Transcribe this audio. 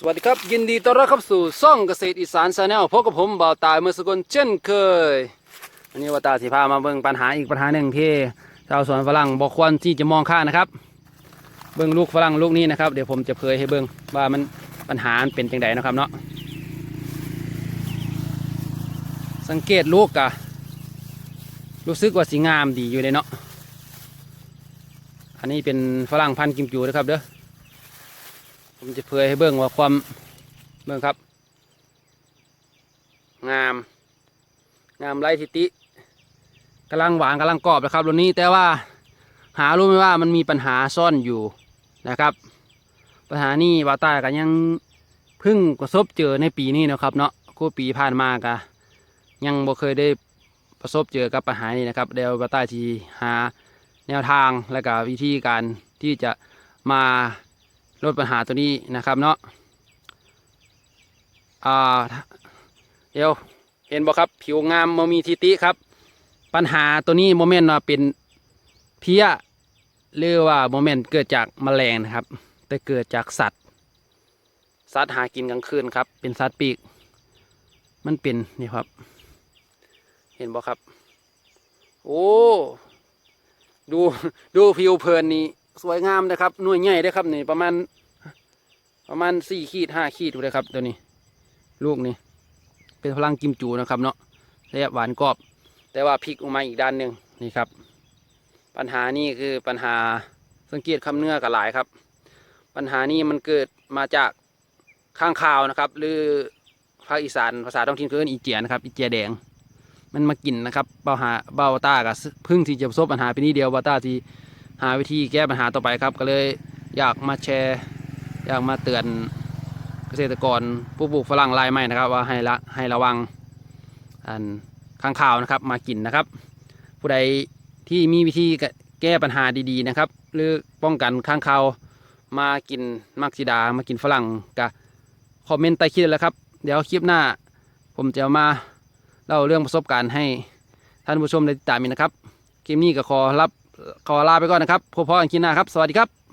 สวัสดีครับ ยินดีต้อนรับเข้าสู่ซ่องเกษตรอีสานชาแนลพบกับผมบ่าวตายเมื่อสกุลเช่นเคยอันนี้ว่าตาสิพามาเบิ่งปัญหาอีกปัญหาหนึ่งที่ชาวสวนฝรั่งบอกควรที่จะมองข้ามนะครับ เบิ่งลูกฝรั่งลูกนี้นะครับเดี๋ยวผมจะเผยให้เบิ่งว่ามันปัญหามันเป็นจังไดนะครับเนาะสังเกตลูกกะรู้สึกว่าสีงามดีอยู่เลยเนาะอันนี้เป็นฝรั่งพันธุ์กิมจูนะครับเด้อ ผมจะเผยให้เบิ่งว่าความเบิ่งครับ งาม งามไร้ทิติกำลังหวานกำลังกรอบนะครับรุ่นนี้แต่ว่าหารู้ไหมว่ามันมีปัญหาซ่อนอยู่นะครับ ปัญหานี้วาตากันยังเพิ่งประสบเจอในปีนี้นะครับ เนาะคู่ปีผ่านมากะยังบ่เคยได้ประสบเจอกับปัญหานี้นะครับเดี๋ยววาตาทีหาแนวทางและก็วิธีการที่จะมา ลดปัญหาตัวนี้นะครับเนาะอ่าเดี๋ยวเห็นบ่ครับ ผิวงามมมีทิติครับ ปัญหาตัวนี้โมเมนต์ว่าเป็นเพี้ยหรือว่าโมเมนต์เกิดจากแมลงนะครับ แต่เกิดจากสัตว์สัตว์หากินกลางคืนครับ เป็นสัตว์ปีก มันเป็นนี่ครับ เห็นบ่ครับ โอ้ ดูดูผิวเพลินนี่ สวยงามนะครับหน่วยใหญ่ได้ครับนี่ประมาณประมาณสี่ขีดห้าขีดเลยครับตัวนี้ ลูกนี่เป็นพลังกิมจูนะครับเนาะและหวานกรอบ แต่ว่าพลิกออกมาอีกด้านหนึ่งนี่ครับ ปัญหานี่คือปัญหาสังเกตคำเนื้อกับหลายครับ ปัญหานี้มันเกิดมาจากข้างคาวนะครับ หรือภาคอีสานภาษาท้องถิ่นคืออีเจียนะครับอีเจียแดง มันมากินนะครับเบาหาเบาต้ากับพึ่งที่จะประสบปัญหาปีนี้เดียวเบาต้าที่ หาวิธีแก้ปัญหาต่อไปครับ ก็เลยอยากมาแชร์ อยากมาเตือนเกษตรกรผู้ปลูกฝรั่งรายใหม่นะครับว่าให้ละให้ระวังอันข้างข่าวนะครับมากินนะครับ ผู้ใดที่มีวิธีแก้ปัญหาดีๆนะครับ หรือป้องกันข้างข่าวมากินมักซิดา มากินฝรั่งกะคอมเมนต์ใต้คลิปแล้วครับ เดี๋ยวคลิปหน้า ผมจะมาเล่าเรื่องประสบการณ์ให้ท่านผู้ชมได้ติดตามนะครับคลิปนี้ก็ขอรับ ขอลาไปก่อนนะครับพบกันคลิปหน้าครับ สวัสดีครับ